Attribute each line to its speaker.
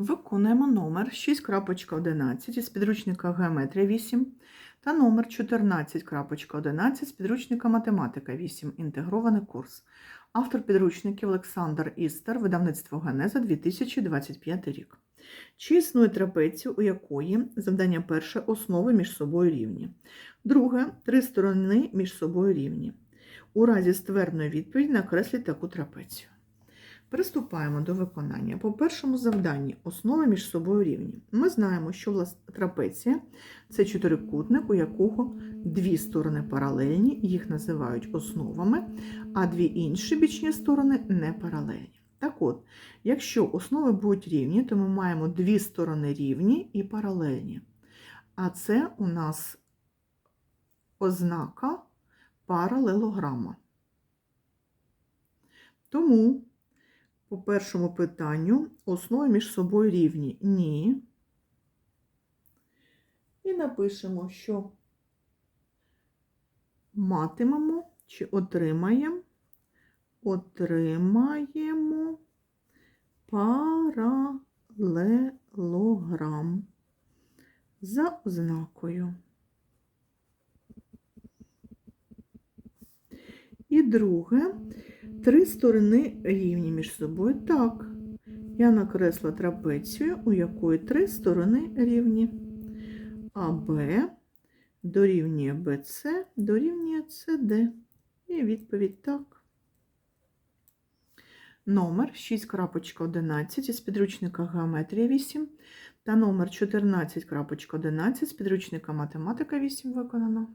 Speaker 1: Виконуємо номер 6.11 із підручника Геометрія 8 та номер 14.11 з підручника Математика 8. Інтегрований курс. Автор підручників Олександр Істер, видавництво Генеза 2025 рік. Чи існує трапеція, у якої завдання перше основи між собою рівні, друге три сторони між собою рівні. У разі ствердної відповіді накресліть таку трапецію. Приступаємо до виконання. По першому завданні основи між собою рівні. Ми знаємо, що трапеція це чотирикутник, у якого дві сторони паралельні, їх називають основами, а дві інші бічні сторони не паралельні. Так от, якщо основи будуть рівні, то ми маємо дві сторони рівні і паралельні. А це у нас ознака паралелограма. Тому по першому питанню основи між собою рівні ні. І напишемо, що матимемо чи отримаємо, отримаємо паралелограм за ознакою. І друге, три сторони рівні між собою. Так, я накресла трапецію, у якої три сторони рівні. АБ дорівнює БЦ, дорівнює СД. І відповідь так. Номер 6.11 із підручника Геометрія 8 та номер 14.11 з підручника Математика 8 виконано.